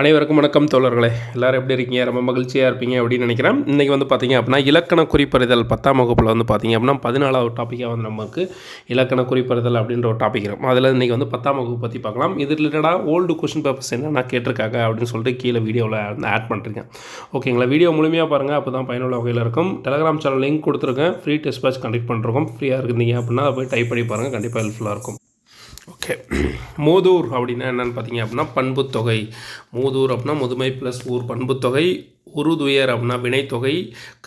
அனைவருக்கும் வணக்கம் தோழர்களே. எல்லோரும் எப்படி இருக்கீங்க? ரொம்ப மகிழ்ச்சியாக இருப்பீங்க அப்படின்னு நினைக்கிறேன். இன்றைக்கி வந்து பார்த்தீங்க அப்படின்னா இலக்கண குறிப்பறிதல் பத்தாம் வகுப்பில் வந்து பார்த்தீங்க அப்படின்னா பதினாலாவது டாப்பிக்காக வந்து நமக்கு இலக்கண குறிப்பறிதல் அப்படின்ற ஒரு டாபிக் இருக்கும் அதில் இன்றைக்கி வந்து பத்தாம் வகுப்பு பற்றி பார்க்கலாம். இது ரிலேட்டடாக ஓல்டு கொஷின் பேப்பர்ஸ் என்னென்ன கேட்டிருக்காங்க அப்படின்னு சொல்லிட்டு கீழே வீடியோவில் வந்து ஆட் பண்ணுறீங்க ஓகேங்களா வீடியோ முழுமையாக பாருங்கள் அப்போ தான் பயனுள்ள வகையில் இருக்கும். டெலகிராம் சேனல் லிங்க் கொடுத்துருக்கேன். ஃப்ரீ டெஸ்ட் பேட்ச் கண்டக்ட் பண்ணிருக்கோம். ஃப்ரீயாக இருந்தீங்க அப்படின்னா அதை போய் டைப் பண்ணி பாருங்கள் கண்டிப்பாக ஹெல்ப்ஃபுல்லாக இருக்கும். ஓகே மோதூர் அப்படின்னா என்னென்னு பார்த்தீங்க அப்படின்னா பண்புத்தொகை மூதூர் அப்படின்னா முதுமை ப்ளஸ் ஊர் பண்புத்தொகை உருதுயர் அப்படின்னா வினைத்தொகை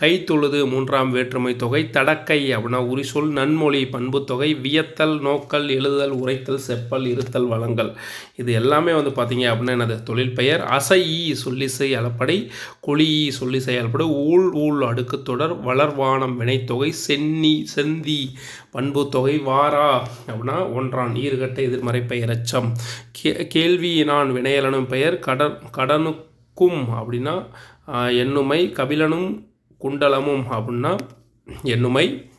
கைத்தொழுது மூன்றாம் வேற்றுமை தொகை தடக்கை அப்படின்னா உரிசொல் நன்மொழி பண்புத்தொகை வியத்தல் நோக்கல் எழுதல் உரைத்தல் செப்பல் இருத்தல் வளங்கள் இது எல்லாமே வந்து பார்த்தீங்க அப்படின்னா எனது தொழில் பெயர். அசை சொல்லிசை அளப்படை குழி சொல்லிசை அளப்படை ஊழ் ஊழ் அடுக்கு தொடர் வளர்வானம் வினைத்தொகை சென்னி செந்தி பண்புத்தொகை வாரா அப்படின்னா ஒன்றான் ஈர்கட்ட எதிர்மறை பெயரச்சம். கே கே கேள்வியினான் வினையலனும் பெயர் கடன் கடனு கும் அப்படின்னா எண்ணுமை கபிலனும் குண்டலமும் அப்படின்னா எண்ணுமை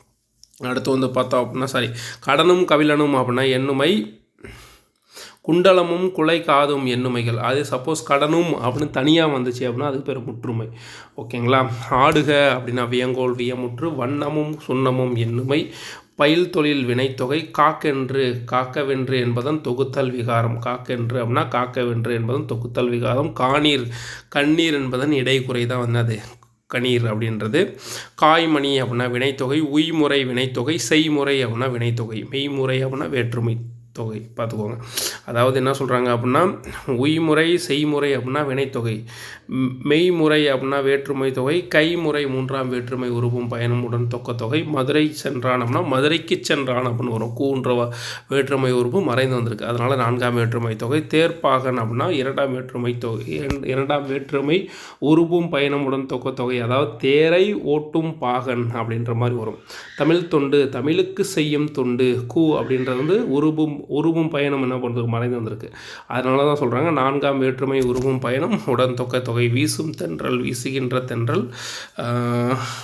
அடுத்து வந்து பார்த்தோம் அப்படின்னா சாரி கடனும் கபிலனும் அப்படின்னா எண்ணுமை குண்டலமும் குலை காதும் எண்ணுமைகள் அது சப்போஸ் கடனும் அப்படின்னு தனியாக வந்துச்சு அப்படின்னா அதுக்கு பேர் முற்றுமை. ஓகேங்களா? ஆடுக அப்படின்னா வியங்கோல் வியமுற்று வண்ணமும் சுண்ணமும் எண்ணுமை பயில் தொழில் வினைத்தொகை காக்கென்று காக்கவென்று என்பதன் தொகுத்தல் விகாரம். காக்கென்று அப்படின்னா காக்கவென்று என்பதன் தொகுத்தல் விகாரம். காணீர் கண்ணீர் என்பதன் இடைக்குறை தான் வந்தது. கணீர் அப்படின்றது காய்மணி அப்படின்னா வினைத்தொகை. உய்முறை வினைத்தொகை. செய்முறை அப்படின்னா வினைத்தொகை. மெய்முறை அப்படின்னா வேற்றுமை. தொகை. பார்த்துக்கோங்க. அதாவது என்ன சொல்கிறாங்க அப்படின்னா உய்முறை செய்முறை அப்படின்னா வினைத்தொகை. மெய்முறை அப்படின்னா வேற்றுமை தொகை கைமுறை மூன்றாம் வேற்றுமை உருவும் பயணமுடன் தொக்கத்தொகை மதுரை சென்றான் அப்படின்னா மதுரைக்கு சென்றான் அப்படின்னு வரும். கூன்ற வேற்றுமை உருவு மறைந்து வந்திருக்கு. அதனால் நான்காம் வேற்றுமை தொகை தேர்ப்பாகன் அப்படின்னா இரண்டாம் வேற்றுமை தொகை இரண்டாம் வேற்றுமை உருவும் பயணமுடன் தொக்கத்தொகை அதாவது தேரை ஓட்டும் பாகன் அப்படின்ற மாதிரி வரும். தமிழ் தொண்டு தமிழுக்கு செய்யும் தொண்டு கூ அப்படின்றது வந்து உருவும் உருவும் பயணம் என்ன பண்ணுறது மறைந்து வந்திருக்கு. அதனால தான் சொல்கிறாங்க நான்காம் வேற்றுமை உருவும் பயணம் உடன் தொக்க தொகை வீசும் தென்றல் வீசுகின்ற தென்றல்.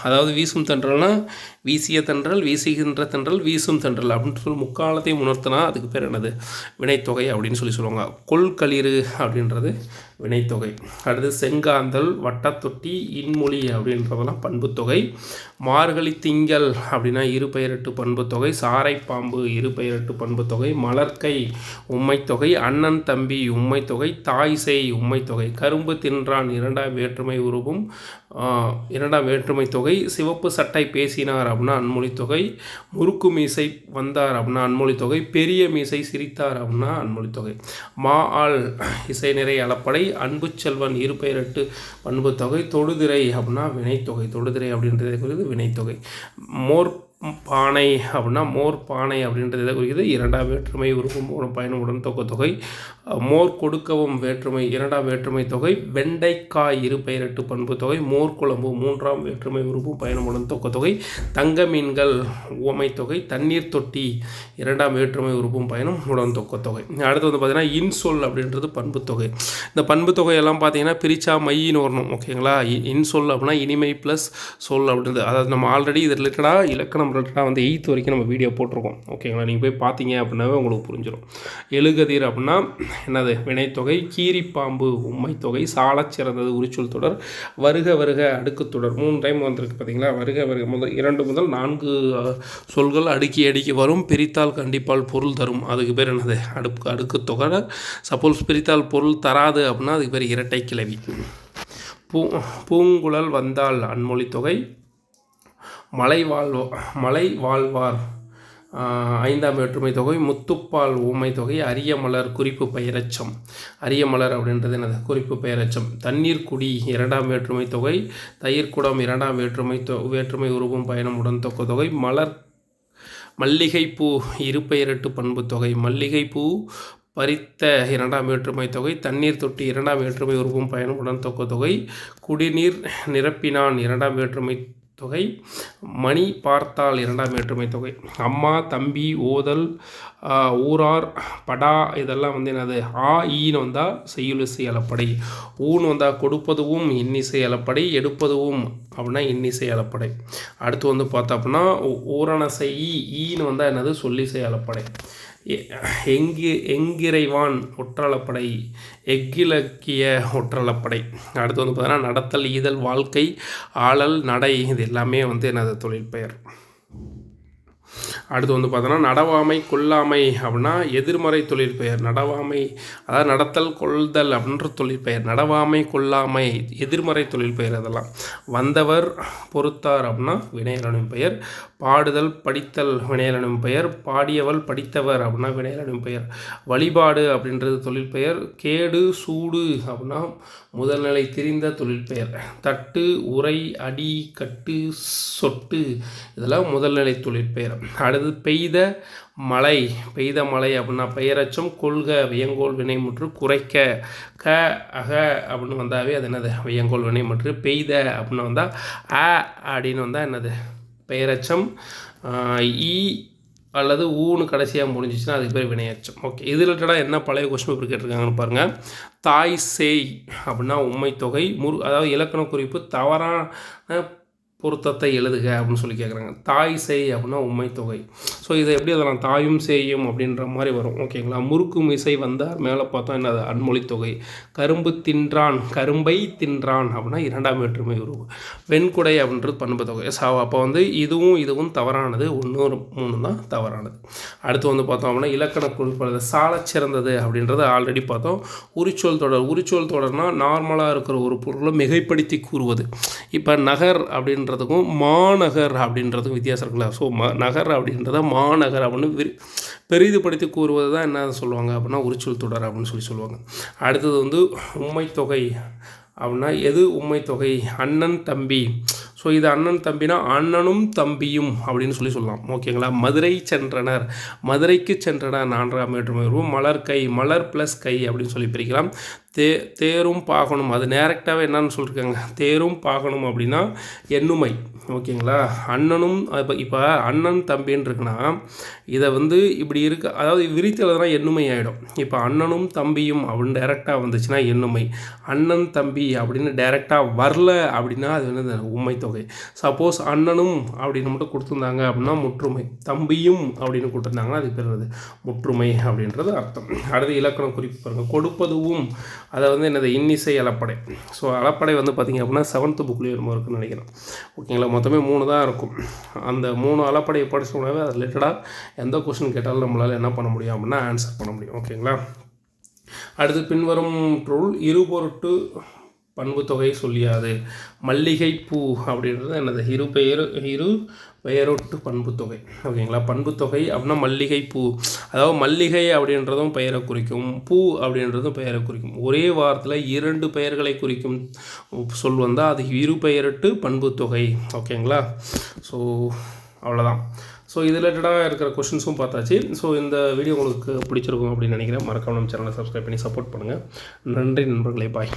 அதாவது வீசும் தென்றல்னால் வீசிய தென்றல் வீசுகின்ற தென்றல் வீசும் தென்றல் அப்படின்னு சொல்லி முக்காலத்தையும் உணர்த்தினா அதுக்கு பேர் என்னது? வினைத்தொகை அப்படின்னு சொல்லி சொல்லுவாங்க. கொள்களிறு அப்படின்றது வினைத்தொகை. அடுத்து செங்காந்தல் வட்டத்தொட்டி இன்மொழி அப்படின்றதெல்லாம் பண்புத்தொகை. மார்கழி திங்கள் அப்படின்னா இரு பெயரெட்டு பண்புத்தொகை. சாரைப்பாம்பு இரு பெயரெட்டு பண்புத்தொகை. மலர்க்கை உம்மைத்தொகை. அண்ணன் தம்பி உம்மைத்தொகை. தாய் செய் உம்மைத்தொகை. கரும்பு தின்றான் இரண்டாம் வேற்றுமை உருவும் இரண்டாம் வேற்றுமை தொகை. சிவப்பு சட்டை பேசினார் அப்படின்னா அன்மொழி தொகை. முறுக்கு மீசை வந்தார் அப்படின்னா அன்மொழி தொகை. பெரிய மீசை சிரித்தார் அப்படின்னா அன்மொழி தொகை. மா ஆள் இசை நிறை அளப்படை. அன்பு செல்வன் இரு பெயரெட்டு பண்பு தொகை தொடுதிரை அப்படின்னா வினைத்தொகை தொடுதிரை அப்படின்றதை குறித்து வினைத்தொகை. மோர் பானை அப்படின்னா மோர் பானை அப்படின்றது எதை குறிக்கிறது இரண்டாம் வேற்றுமை உருவம் பயணமுடன் தொகை தொகை மோர் கொடுக்கவும் வேற்றுமை இரண்டாம் வேற்றுமை தொகை. வெண்டைக்காய் இரு பெயரெட்டு பண்பு தொகை. மோர் குழம்பு மூன்றாம் வேற்றுமை உருவம் பயணமுடன் தொகை தொகை தங்க மீன்கள் உவமை தொகை. தண்ணீர் தொட்டி இரண்டாம் வேற்றுமை உருவம் பயணம் உடன் தொக்க தொகை அடுத்து வந்து பார்த்திங்கன்னா இன்சொல் அப்படின்றது பண்பு தொகை. இந்த பண்பு தொகையெல்லாம் பார்த்தீங்கன்னா பிரிச்சா மையின்னு வரணும் ஓகேங்களா? இன்சொல் அப்படின்னா இனிமை ப்ளஸ் சொல் அப்படின்றது. அதாவது நம்ம ஆல்ரெடி இது ரிலேட்டடாக இலக்கணம் நம்மள்ட்ட வந்து எயித் வரைக்கும் நம்ம வீடியோ போட்டிருக்கோம். ஓகேங்களா நீங்கள் போய் பார்த்தீங்க அப்படின்னாவே உங்களுக்கு புரிஞ்சிடும் எழுகதிர் அப்படின்னா என்னது? வினைத்தொகை கீரிப்பாம்பு உண்மைத்தொகை தொகை சாலச்சிறந்தது உரிச்சொல் தொடர் வருக வருக அடுக்கு தொடர். மூணு டைம் வந்திருக்கு பார்த்தீங்களா வருக வருக முதல் இரண்டு முதல் நான்கு சொல்கள் அடுக்கி அடுக்கி வரும். பிரித்தால் கண்டிப்பால் பொருள் தரும். அதுக்கு பேர் என்னது? அடுக்கு அடுக்கு தொகை சப்போஸ் பிரித்தால் பொருள் தராது அப்படின்னா அதுக்கு பேர் இரட்டை கிளவி. பூ பூங்குழல் வந்தால் அன்மொழி தொகை மலை வாழ்வோ மலை வாழ்வார் ஐந்தாம் வேற்றுமை தொகை முத்துப்பால் ஊமை தொகை அரிய மலர் குறிப்பு பெயரச்சம். அரிய மலர் அப்படின்றது என்னது? குறிப்பு பெயரச்சம். தண்ணீர் குடி இரண்டாம் வேற்றுமை தொகை தயிர்குடம் இரண்டாம் வேற்றுமை தொ வேற்றுமை உருவும் பயணம் உடன் தொக்க தொகை மலர் மல்லிகைப்பூ இருப்பெயரட்டு பண்பு தொகை மல்லிகைப்பூ பறித்த இரண்டாம் வேற்றுமை தொகை தண்ணீர் தொட்டி இரண்டாம் வேற்றுமை உருவும் உடன் தொக்க தொகை குடிநீர் நிரப்பினான் இரண்டாம் வேற்றுமை தொகை மணி பார்த்தால் இரண்டாம் வேற்றுமை தொகை. அம்மா தம்பி ஓதல் ஊரார் படா இதெல்லாம் வந்து என்னது? ஆ ஈன்னு வந்தால் செய்யுளிசை அலப்படை ஊன்னு வந்தால் கொடுப்பதுவும் இன்னிசை அலப்படை எடுப்பதுவும் அப்படின்னா இன்னிசை அலப்படை அடுத்து வந்து பார்த்தோம் அப்படின்னா ஊரணசை ஈன்னு வந்தால் என்னது? சொல்லிசை அலப்படை எ- எங்கி எங்கிறைவான் ஒற்றளப்படை எக்கிலக்கிய ஒற்றளப்படை அடுத்து வந்து பார்த்தீங்கன்னா நடத்தல் ஈதல் வாழ்க்கை ஆளல் நடை இது எல்லாமே வந்து எனது தொழில் பெயர் அடுத்து வந்து பார்த்தோன்னா நடவாமை கொல்லாமை அப்படின்னா எதிர்மறை தொழில் பெயர். நடவாமை அதாவது நடத்தல் கொள்தல் அப்படின்ற தொழிற்பெயர் நடவாமை கொல்லாமை எதிர்மறை தொழில் பெயர் அதெல்லாம். வந்தவர் பொறுத்தார் அப்படின்னா வினையலனும் பெயர். பாடுதல் படித்தல் வினையலனும் பெயர். பாடியவள் படித்தவர் அப்படின்னா வினையலனும் பெயர். வழிபாடு அப்படின்றது தொழில் பெயர். கேடு சூடு அப்படின்னா முதல்நிலை திரிந்த தொழில் பெயர். தட்டு உரை அடி கட்டு சொட்டு இதெல்லாம் முதல்நிலை தொழிற்பெயர் அடுத்து பெய்த மழை பெய்த மழை அப்படின்னா பெயரச்சம் கொள்க வியங்கோல் வினைமுற்று குறைக்க க அக அப்படின்னு வந்தாவே அது என்னது? வியங்கோல் வினைமுற்று பெய்த அப்படின்னு வந்தால் அ அப்படின்னு வந்தால் என்னது? பெயரச்சம். ஈ அல்லது ஊன்னு கடைசியாக முடிஞ்சிச்சுன்னா அதுக்கு பேர் வினையச்சம். ஓகே இது ரிலேட்டடாக என்ன பழைய கொஸ்டின் பேப்பர் கேட்டிருக்காங்கன்னு பாருங்கள் தாய் சேய் அப்படின்னா உண்மை தொகை முரு அதாவது இலக்கண குறிப்பு தவறான பொருத்தத்தை எழுதுக அப்படின்னு சொல்லி கேட்குறாங்க தாய் செய் அப்படின்னா உண்மை தொகை. ஸோ இதை எப்படி அதெல்லாம் தாயும் செய்யும் அப்படின்ற மாதிரி வரும். ஓகேங்களா முறுக்கும் இசை வந்தால் மேலே பார்த்தோம் என்னது? அன்மொழி தொகை. கரும்பு தின்றான் கரும்பை தின்றான் அப்படின்னா இரண்டாம் வேற்றுமை உருவு வெண்குடை அப்படின்றது பண்பு தொகை. ஸோ அப்போ வந்து இதுவும் இதுவும் தவறானது. ஒன்று ஒரு மூணு தான் தவறானது. அடுத்து வந்து பார்த்தோம் அப்படின்னா இலக்கண குறிப்பிடுறது சாலச் சிறந்தது அப்படின்றத ஆல்ரெடி பார்த்தோம். உரிச்சொல் தொடர். உரிச்சொல் தொடர்னால் நார்மலாக இருக்கிற ஒரு பொருளை மிகைப்படுத்தி கூறுவது. இப்போ நகர் அப்படின்ற அப்படின்றதுக்கும் மாநகர் அப்படின்றதுக்கும் வித்தியாசம் இருக்குல்ல. ஸோ ம நகர் அப்படின்றத மாநகர் அப்படின்னு விரி பெரிதுபடுத்தி கூறுவது தான் என்ன சொல்லுவாங்க அப்படின்னா உரிச்சொல் தொடர் அப்படின்னு சொல்லி சொல்லுவாங்க. அடுத்தது வந்து உண்மை தொகை அப்படின்னா எது உண்மை தொகை? அண்ணன் தம்பி. ஸோ இது அண்ணன் தம்பினா அண்ணனும் தம்பியும் அப்படின்னு சொல்லி சொல்லலாம். ஓகேங்களா மதுரை சென்றனர். மதுரைக்கு சென்றனர். நான்காம் வேற்றுமை உருவம் மலர் கை மலர் ப்ளஸ் கை அப்படின்னு சொல்லி பிரிக்கலாம். தே தேரும் பாகனும். அது நேரக்டாகவே என்னன்னு சொல்லியிருக்காங்க தேரும் பாகனும் அப்படின்னா எண்ணுமை. ஓகேங்களா? அண்ணனும் இப்போ இப்போ அண்ணன் தம்பின்னு இருக்குன்னா இதை வந்து இப்படி இருக்க அதாவது விரித்தல் எண்ணுமை ஆகிடும் இப்போ அண்ணனும் தம்பியும் அப்படின்னு டைரெக்டாக வந்துச்சுன்னா எண்ணுமை. அண்ணன் தம்பி அப்படின்னு டைரெக்டாக வரல அப்படின்னா அது வந்து உண்மை தொகை. சப்போஸ் அண்ணனும் அப்படின்னு மட்டும் கொடுத்துருந்தாங்க அப்படின்னா முற்றுமை. தம்பியும் அப்படின்னு கொடுத்துருந்தாங்கன்னா அது பெறுறது அது முற்றுமை அப்படின்றது அர்த்தம். அடுத்து இலக்கணம் குறிப்பு பாருங்கள் கொடுப்பதுவும் அதை வந்து என்னது இன்னிசை அலப்படை. ஸோ அலப்படை வந்து பார்த்திங்க அப்படின்னா செவன்த்து புக்லேயே ரொம்ப இருக்குன்னு நினைக்கிறேன். ஓகேங்களா மொத்தமே மூணு தான் இருக்கும். அந்த மூணு அலப்படையை படிச்சோம்னாவே அது ரிலேட்டடாக எந்த கொஸ்டின் கேட்டாலும் நம்மளால் என்ன பண்ண முடியும் அப்படின்னா ஆன்சர் பண்ண முடியும். ஓகேங்களா அடுத்து பின்வரும் ரூல் இருபொருட்டு பண்பு தொகை சொல்லியாது. மல்லிகை பூ அப்படின்றது என்னது? இரு பெயர் இரு பெயரொட்டு பண்பு தொகை ஓகேங்களா? பண்பு தொகை அப்படின்னா மல்லிகை பூ அதாவது மல்லிகை அப்படின்றதும் பெயரை குறிக்கும். பூ அப்படின்றதும் பெயரை குறிக்கும். ஒரே வாரத்தில் இரண்டு பெயர்களை குறிக்கும் சொல் வந்தால் அது இரு பெயரட்டு பண்பு தொகை ஓகேங்களா? ஸோ அவ்வளோதான் ஸோ இது ரிலேட்டடாக இருக்கிற கொஷின்ஸும் பார்த்தாச்சு. ஸோ இந்த வீடியோ உங்களுக்கு பிடிச்சிருக்கும் அப்படின்னு நினைக்கிறேன். மறக்காம நம்ம சேனலை சப்ஸ்கிரைப் பண்ணி சப்போர்ட் பண்ணுங்கள் நன்றி நண்பர்களே. பாய்